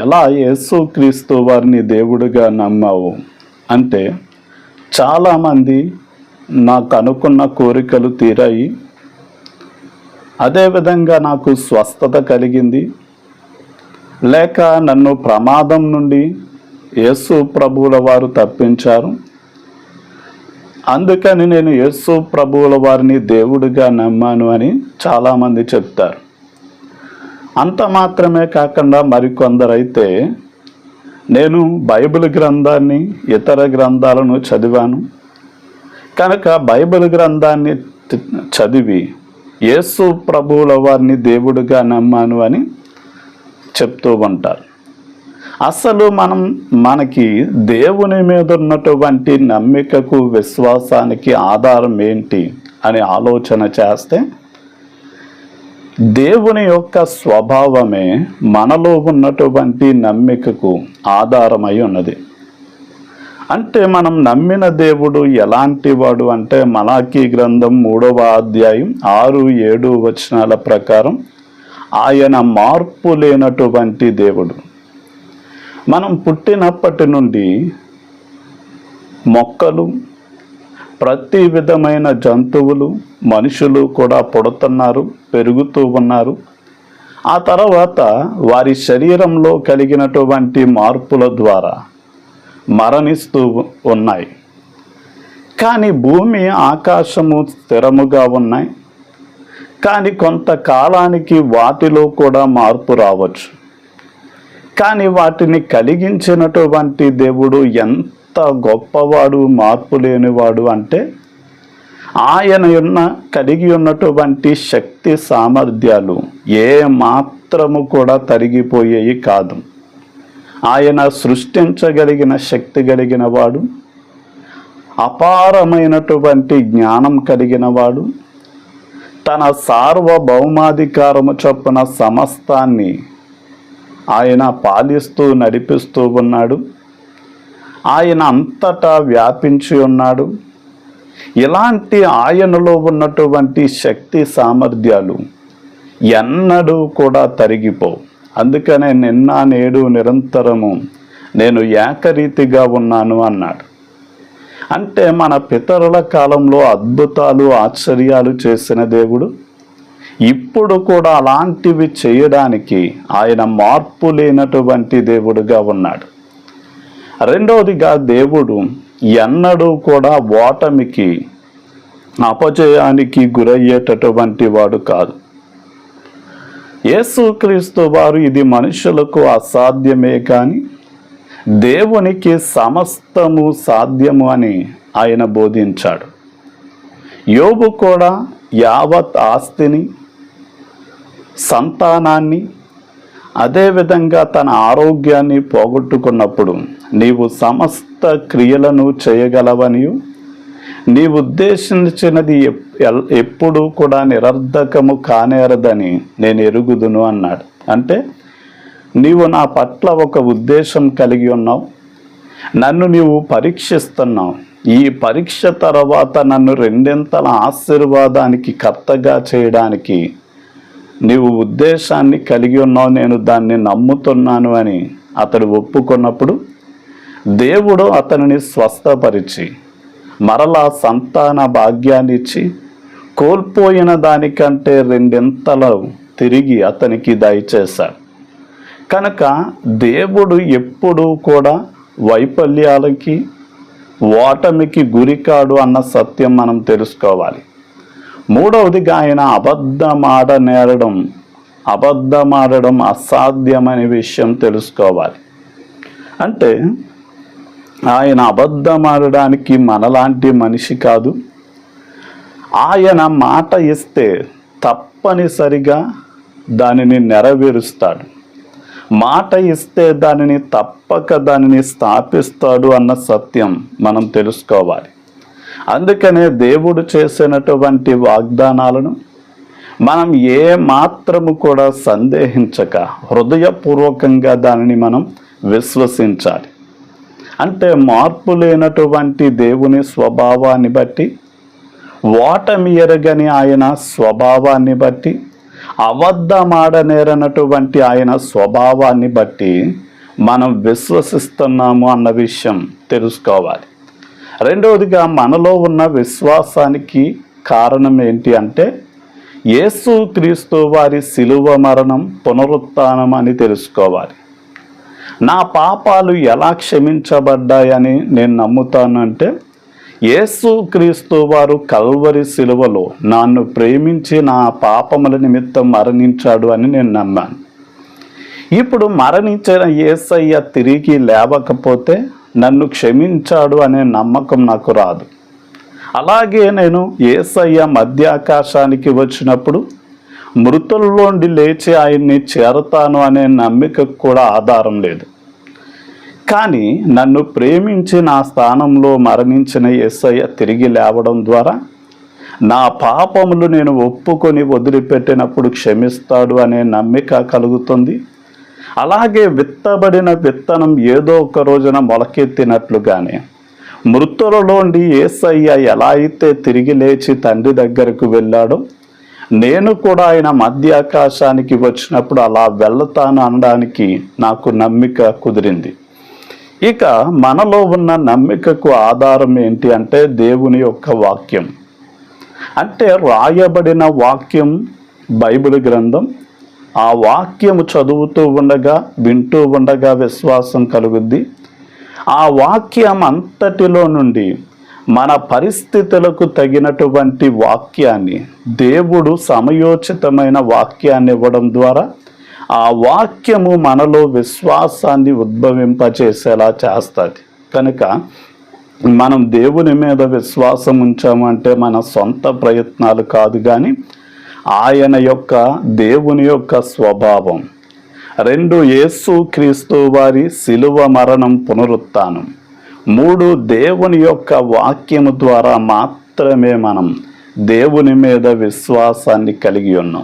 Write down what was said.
ఎలా యేసుక్రీస్తు వారిని దేవుడిగా నమ్మావు? అంటే చాలామంది నాకు అనుకున్న కోరికలు తీరాయి. అదేవిధంగా నాకు స్వస్థత కలిగింది. లేక నన్ను ప్రమాదం నుండి యేసు ప్రభువుల వారు తప్పించారు. అందుకని నేను యేసు ప్రభువుల వారిని దేవుడిగా నమ్మాను అని చాలామంది చెప్తారు. అంత మాత్రమే కాకుండా మరికొందరైతే నేను బైబిల్ గ్రంథాన్ని ఇతర గ్రంథాలను చదివాను. కనుక బైబిల్ గ్రంథాన్ని చదివి యేసు ప్రభువుల వారిని దేవుడిగా నమ్మాను అని చెప్తూ ఉంటారు. అసలు మనం మనకి దేవుని మీద ఉన్నటువంటి నమ్మికకు విశ్వాసానికి ఆధారం ఏంటి అని ఆలోచన చేస్తే దేవుని యొక్క స్వభావమే మనలో ఉన్నటువంటి నమ్మికకు ఆధారమై ఉన్నది. అంటే మనం నమ్మిన దేవుడు ఎలాంటి వాడు అంటే మలాకీ గ్రంథం మూడవ అధ్యాయం ఆరు ఏడు వచనాల ప్రకారం ఆయన మార్పు లేనటువంటి దేవుడు. మనం పుట్టినప్పటి నుండి మొక్కలు ప్రతి విధమైన జంతువులు మనుషులు కూడా పుడుతున్నారు పెరుగుతూ ఉన్నారు. ఆ తర్వాత వారి శరీరంలో కలిగినటువంటి మార్పుల ద్వారా మరణిస్తూ ఉన్నాయి. కానీ భూమి ఆకాశము స్థిరముగా ఉన్నాయి. కానీ కొంతకాలానికి వాటిలో కూడా మార్పు రావచ్చు. కానీ వాటిని కలిగించినటువంటి దేవుడు ఎంత గొప్పవాడు మార్పు లేనివాడు అంటే ఆయన ఉన్న కలిగి ఉన్నటువంటి శక్తి సామర్థ్యాలు ఏ మాత్రము కూడా తరిగిపోయేవి కాదు. ఆయన సృష్టించగలిగిన శక్తి కలిగిన వాడు అపారమైనటువంటి జ్ఞానం కలిగిన వాడు తన సార్వభౌమాధికారము చొప్పున సమస్తాన్ని ఆయన పాలిస్తూ నడిపిస్తూ ఉన్నాడు. ఆయన అంతటా వ్యాపించి ఉన్నాడు. ఇలాంటి ఆయనలో ఉన్నటువంటి శక్తి సామర్థ్యాలు ఎన్నడూ కూడా తరిగిపోవు. అందుకనే నిన్న నేడు నిరంతరము నేను ఏకరీతిగా ఉన్నాను అన్నాడు. అంటే మన పితరుల కాలంలో అద్భుతాలు ఆశ్చర్యాలు చేసిన దేవుడు ఇప్పుడు కూడా అలాంటివి చేయడానికి ఆయన మార్పు లేనటువంటి దేవుడుగా ఉన్నాడు. రెండవదిగా దేవుడు ఎన్నడూ కూడా ఓటమికి అపజయానికి గురయ్యేటటువంటి వాడు కాదు. యేసుక్రీస్తు వారు ఇది మనుషులకు అసాధ్యమే కానీ దేవునికి సమస్తము సాధ్యము అని ఆయన బోధించాడు. యోబు కూడా యావత్ ఆస్తిని సంతానాన్ని అదేవిధంగా తన ఆరోగ్యాన్ని పోగొట్టుకున్నప్పుడు నీవు సమస్త క్రియలను చేయగలవనియు? నీ ఉద్దేశించినది ఎప్పుడూ కూడా నిరర్ధకము కానేరదని నేను ఎరుగుదును అన్నాడు. అంటే నీవు నా పట్ల ఒక ఉద్దేశం కలిగి ఉన్నావు. నన్ను నీవు పరీక్షిస్తున్నావు. ఈ పరీక్ష తర్వాత నన్ను రెండింతల ఆశీర్వాదానికి కర్తగా చేయడానికి నీవు ఉద్దేశాన్ని కలిగి ఉన్నావు నేను దాన్ని నమ్ముతున్నాను అని అతడు ఒప్పుకున్నప్పుడు దేవుడు అతనిని స్వస్థపరిచి మరలా సంతాన భాగ్యాన్ని ఇచ్చి కోల్పోయిన దానికంటే రెండింతలు తిరిగి అతనికి దయచేశాడు. కనుక దేవుడు ఎప్పుడూ కూడా వైఫల్యాలకి ఓటమికి గురికాడు అన్న సత్యం మనం తెలుసుకోవాలి. మూడవదిగా ఆయన అబద్ధమాట నేరడం. అబద్ధమాడడం అసాధ్యమనే విషయం తెలుసుకోవాలి. అంటే ఆయన అబద్ధమాడడానికి మనలాంటి మనిషి కాదు. ఆయన మాట ఇస్తే తప్పనిసరిగా దానిని నెరవేరుస్తాడు. మాట ఇస్తే దానిని తప్పక దానిని స్థాపిస్తాడు అన్న సత్యం మనం తెలుసుకోవాలి. అందుకనే దేవుడు చేసినటువంటి వాగ్దానాలను మనం ఏ మాత్రము కూడా సందేహించక హృదయపూర్వకంగా దానిని మనం విశ్వసించాలి. అంటే మార్పు లేనటువంటి దేవుని స్వభావాన్ని బట్టి ఓటమి ఎరగని ఆయన స్వభావాన్ని బట్టి అబద్ధమాడనేరనటువంటి ఆయన స్వభావాన్ని బట్టి మనం విశ్వసిస్తున్నాము అన్న విషయం తెలుసుకోవాలి. రెండవదిగా మనలో ఉన్న విశ్వాసానికి కారణం ఏంటి అంటే యేసు క్రీస్తు వారి శిలువ మరణం పునరుత్థానం అని తెలుసుకోవాలి. నా పాపాలు ఎలా క్షమించబడ్డాయని నేను నమ్ముతానంటే యేసు క్రీస్తు వారు కల్వరి శిలువలో నన్ను ప్రేమించి నా పాపముల నిమిత్తం మరణించాడు అని నేను నమ్మాను. ఇప్పుడు మరణించిన ఏసయ్య తిరిగి లేవకపోతే నన్ను క్షమించాడు అనే నమ్మకం నాకు రాదు. అలాగే నేను ఏసయ్య మధ్యాకాశానికి వచ్చినప్పుడు మృతుల్లోండి లేచి ఆయన్ని చేరతాను అనే నమ్మికకు కూడా ఆధారం లేదు. కానీ నన్ను ప్రేమించి నా స్థానంలో మరణించిన ఎస్ఐ తిరిగి లేవడం ద్వారా నా పాపములు నేను ఒప్పుకొని వదిలిపెట్టినప్పుడు క్షమిస్తాడు అనే నమ్మిక కలుగుతుంది. అలాగే విత్తబడిన విత్తనం ఏదో ఒక రోజున మొలకెత్తినట్లుగానే. మృతులలోండి ఏసయ్య ఎలా అయితే తిరిగి లేచి తండ్రి దగ్గరకు వెళ్ళాడో నేను కూడా ఆయన మధ్య ఆకాశానికి వచ్చినప్పుడు అలా వెళ్తాను అనడానికి నాకు నమ్మిక కుదిరింది. ఇక మనలో ఉన్న నమ్మికకు ఆధారం ఏంటి అంటే దేవుని యొక్క వాక్యం. అంటే రాయబడిన వాక్యం బైబిల్ గ్రంథం ఆ వాక్యము చదువుతూ ఉండగా వింటూ ఉండగా విశ్వాసం కలుగుద్ది. ఆ వాక్యం అంతటిలో నుండి మన పరిస్థితులకు తగినటువంటి వాక్యాన్ని దేవుడు సమయోచితమైన వాక్యాన్ని ఇవ్వడం ద్వారా ఆ వాక్యము మనలో విశ్వాసాన్ని ఉద్భవింపచేసేలా చేస్తుంది. కనుక మనం దేవుని మీద విశ్వాసం ఉంచామంటే మన సొంత ప్రయత్నాలు కాదు కానీ ఆయన యొక్క దేవుని యొక్క స్వభావం. రెండు యేసు క్రీస్తు వారి శిలువ మరణం పునరుత్నం మూడు దేవుని యొక్క వాక్యము ద్వారా మాత్రమే మనం దేవుని మీద విశ్వాసాన్ని కలిగి ఉన్నాం.